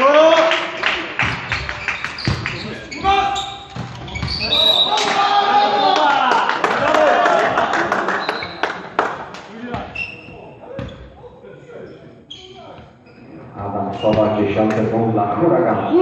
Adam sabah yaşam telefonla kuragam.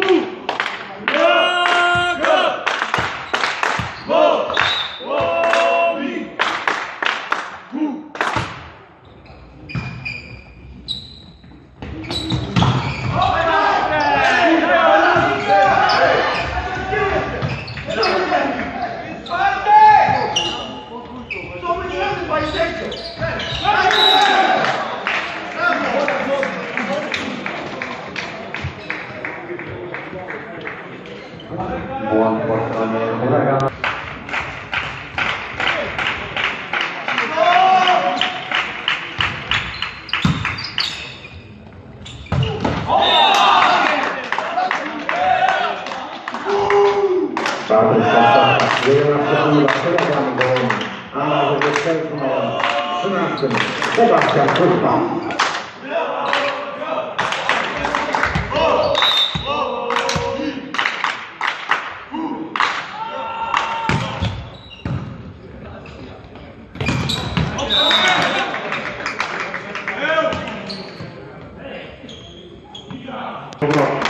Buon portamento, ragazzi. Sebastian Kuppa. Vamos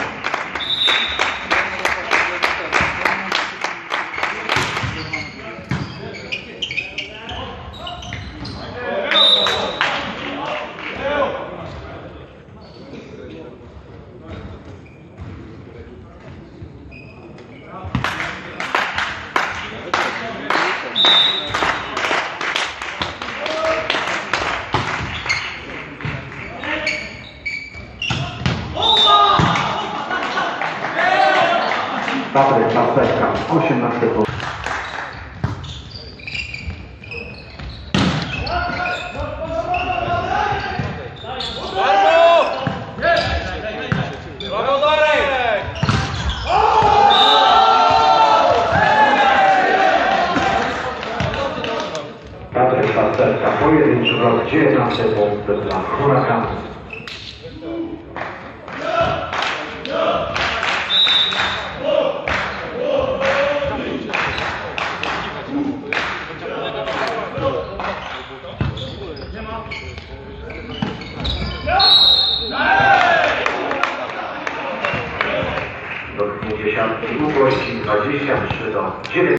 Thank you. Patryk Czapeczka, 18 punkt. Brawo Darek! Patryk Czapeczka, pojedynczy rok, 19 punkt dla huraganu. Dotknięcie siatki długości 23 do 9.